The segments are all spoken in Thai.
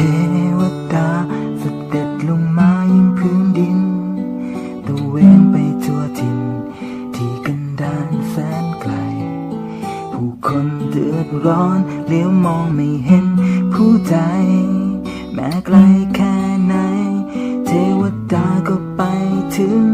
ทวดาสเด็จลงมายิ่งพื้นดินตะเวนไปทั่วทิ่น ที่กันดานแสนไกล ผู้คนเดือดร้อนเลี้ยวมองไม่เห็นผู้ใจ แม้ไกลแค่ไหน เทวดาก็ไปถึง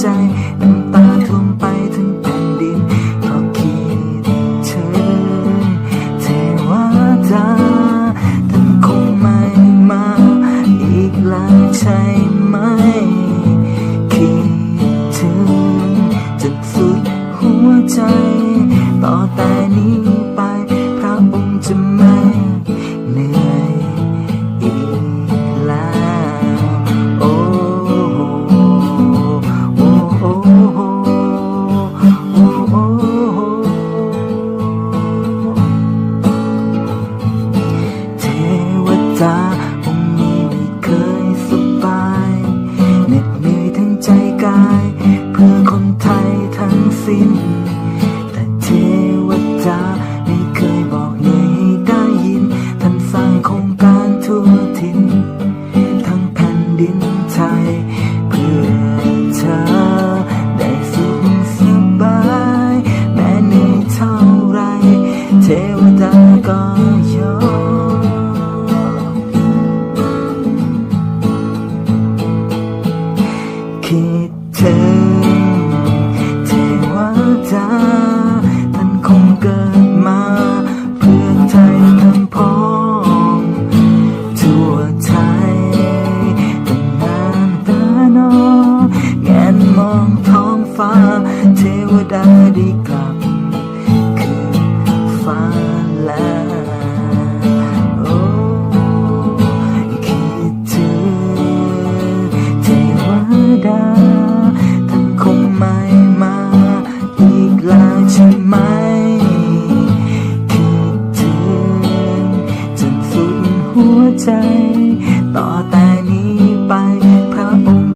ใจน้ำตาท่วมไปทั้งแผ่นดินเพราะคิดถึงเทวดาท่านคงไม่มาอีกแล้วใช่ไหม คิดถึงจนสุดหัวใจต่อแต่นี้ เพื่อคนไทยทั้งสิ้น แต่เทวดาไม่เคยบอกเหนื่อยให้ได้ยิน ท่านสร้างโครงการทั่วถิ่นทั้งแผ่นดินไทย เพื่อเธอได้สุขสบาย แม้เหนื่อยเท่าไร เทวดาก็ยอมคิด ถึงเทวดาท่านคงเกิดมา เพื่อไทยทั้งพ้องทั่วไทยตั้งนานตานองแงนมองท้องฟ้า เทวดาได้กลับคื ใจ ต่อแต่นี้